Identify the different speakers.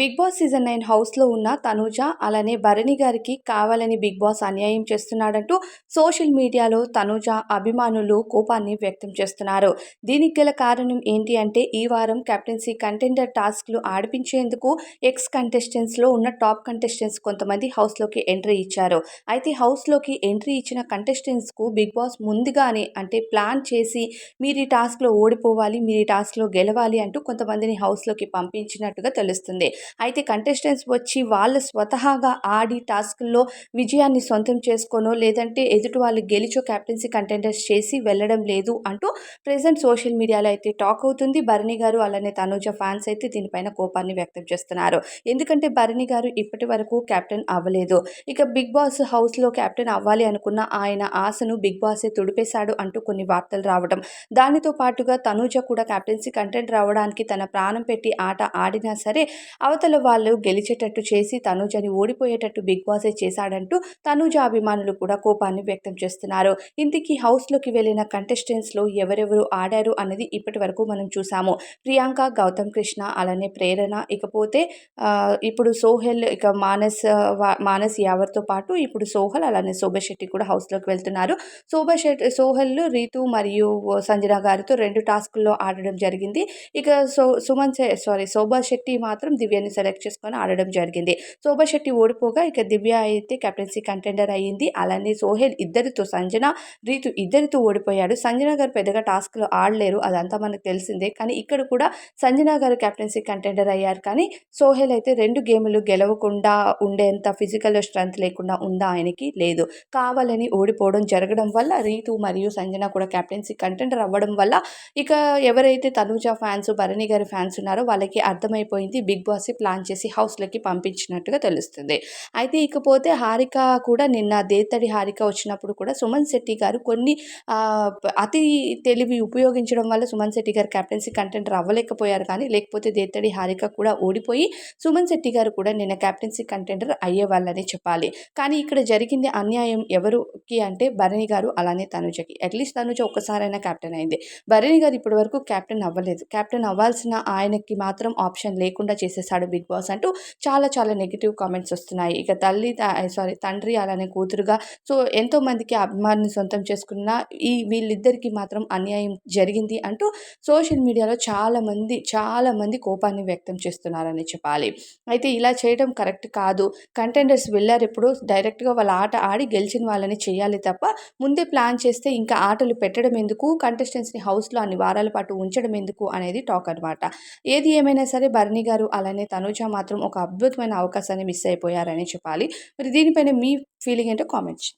Speaker 1: Big boss season nine హౌస్లో ఉన్న తనూజ అలానే భరణి గారికి కావాలని బిగ్ బాస్ అన్యాయం చేస్తున్నాడంటూ సోషల్ మీడియాలో తనూజ అభిమానులు కోపాన్ని వ్యక్తం చేస్తున్నారు. దీనికి గల కారణం ఏంటి అంటే ఈ వారం కెప్టెన్సీ కంటెండర్ టాస్క్లు ఆడిపించేందుకు ఎక్స్ కంటెస్టెంట్స్లో ఉన్న టాప్ కంటెస్టెంట్స్ కొంతమంది హౌస్లోకి ఎంట్రీ ఇచ్చారు. అయితే హౌస్లోకి ఎంట్రీ ఇచ్చిన కంటెస్టెంట్స్కు బిగ్ బాస్ ముందుగానే అంటే ప్లాన్ చేసి మీరు ఈ టాస్క్లో ఓడిపోవాలి మీరు ఈ టాస్క్లో గెలవాలి అంటూ కొంతమందిని హౌస్లోకి పంపించినట్టుగా తెలుస్తుంది. అయితే కంటెస్టెంట్స్ వచ్చి వాళ్ళు స్వతహాగా ఆడి టాస్క్లో విజయాన్ని సొంతం చేసుకోనో లేదంటే ఎదుటి వాళ్ళు గెలిచో క్యాప్టెన్సీ కంటెండర్స్ చేసి వెళ్ళడం లేదు అంటూ ప్రజెంట్ సోషల్ మీడియాలో అయితే టాక్ అవుతుంది. భరణి గారు అలానే తనూజ ఫ్యాన్స్ అయితే దీనిపైన కోపాన్ని వ్యక్తం చేస్తున్నారు. ఎందుకంటే భరణి గారు ఇప్పటి వరకు కెప్టెన్ అవ్వలేదు. ఇక బిగ్ బాస్ హౌస్లో కెప్టెన్ అవ్వాలి అనుకున్న ఆయన ఆశను బిగ్ బాసే తుడిపేశాడు అంటూ కొన్ని వార్తలు రావడం. దానితో పాటుగా తనూజ కూడా కెప్టెన్సీ కంటెంట్ రావడానికి తన ప్రాణం పెట్టి ఆట ఆడినా సరే అవతల వాళ్ళు గెలిచేటట్టు చేసి తనూజని ఓడిపోయేటట్టు బిగ్ బాసే చేశాడంటూ తనూజ అభిమానులు కూడా కోపాన్ని వ్యక్తం చేస్తున్నారు. ఇంటికి హౌస్లోకి వెళ్ళిన కంటెస్టెంట్స్లో ఎవరెవరు ఆడారు అన్నది ఇప్పటి వరకు మనం చూసాము. ప్రియాంక గౌతమ్ కృష్ణ అలానే ప్రేరణ ఇకపోతే ఇప్పుడు సోహెల్ ఇక మానస్ మానస్ యావర్తో పాటు ఇప్పుడు సోహల్ అలానే శోభా శెట్టి కూడా హౌస్లోకి వెళ్తున్నారు. శోభా శెట్టి రీతు మరియు సంజన గారితో రెండు టాస్కుల్లో ఆడడం జరిగింది. ఇక సో సుమన్ సారీ శోభా శెట్టి మాత్రం దివ్యని సెలెక్ట్ చేసుకొని ఆడడం జరిగింది. శోభా శెట్టి ఓడిపోగా ఇక దివ్య అయితే కెప్టెన్సీ కంటెండర్ అయ్యింది. అలానే సోహెల్ ఇద్దరితో సంజన రీతు ఇద్దరితో ఓడిపోయాడు. సంజన గారు పెద్దగా టాస్క్లో ఆడలేరు అదంతా మనకు తెలిసిందే. కానీ ఇక్కడ కూడా సంజన గారు కెప్టెన్సీ కంటెండర్ అయ్యారు. కానీ సోహెల్ అయితే రెండు గేములు గెలవకుండా ఉండేంత ఫిజికల్ స్ట్రెంత్ లేకుండా ఉందా ఆయనకి? లేదు. కావాలని ఓడిపోవడం జరగడం వల్ల రీతు మరియు సంజన కూడా కెప్టెన్సీ కంటెండర్ అవ్వడం వల్ల ఇక ఎవరైతే తనూజ ఫ్యాన్స్ భరణి గారి ఫ్యాన్స్ ఉన్నారో వాళ్ళకి అర్థమైపోయింది. బిగ్ బాస్ ప్లాన్ చేసి హౌస్లోకి పంపించినట్టుగా తెలుస్తుంది. అయితే ఇకపోతే హారిక కూడా నిన్న దేతడి హారిక వచ్చినప్పుడు కూడా సుమన్ శెట్టి గారు కొన్ని అతి తెలివి ఉపయోగించడం వల్ల సుమన్ శెట్టి గారు కెప్టెన్సీ కంటెంట్ అవ్వలేకపోయారు కానీ లేకపోతే దేతడి హారిక కూడా ఓడిపోయి సుమన్ శెట్టి గారు కూడా నిన్న కెప్టెన్సీ కంటెండర్ అయ్యేవాళ్ళని చెప్పాలి. కానీ ఇక్కడ జరిగింది అన్యాయం ఎవరికి అంటే భరణి గారు అలానే తనుజకి. అట్లీస్ట్ తనుజ ఒక్కసారైనా కెప్టెన్ అయింది. భరణి గారు ఇప్పటి వరకు కెప్టెన్ అవ్వలేదు. కెప్టెన్ అవ్వాల్సిన ఆయనకి మాత్రం ఆప్షన్ లేకుండా చేసేసాడు బిగ్ బాస్ అంటూ చాలా చాలా నెగిటివ్ కామెంట్స్ వస్తున్నాయి. ఇక తల్లి సారీ తండ్రి అలానే కూతురుగా. సో ఎంతోమందికి అభిమానిని సొంతం చేసుకున్న ఈ వీళ్ళిద్దరికీ మాత్రం అన్యాయం జరిగింది అంటూ సోషల్ మీడియాలో చాలామంది చాలామంది కోపాన్ని వ్యక్తం చేస్తున్నారని చెప్పాలి. అయితే ఇలా చేయడం కరెక్ట్ కాదు. కంటెండర్స్ వెళ్ళారు ఇప్పుడు డైరెక్ట్గా వాళ్ళ ఆట ఆడి గెలిచిన వాళ్ళని చేయాలి తప్ప ముందే ప్లాన్ చేస్తే ఇంకా ఆటలు పెట్టడం ఎందుకు? కంటెస్టెంట్స్ని హౌస్లో అన్ని వారాల పాటు ఉంచడం ఎందుకు? అనేది టాక్ అనమాట ఏది ఏమైనా సరే భరణి గారు అలానే తనుజ మాత్రం ఒక అద్భుతమైన అవకాశాన్ని మిస్ అయిపోయారని చెప్పాలి. మరి దీనిపైన మీ ఫీలింగ్ ఏంటో కామెంట్స్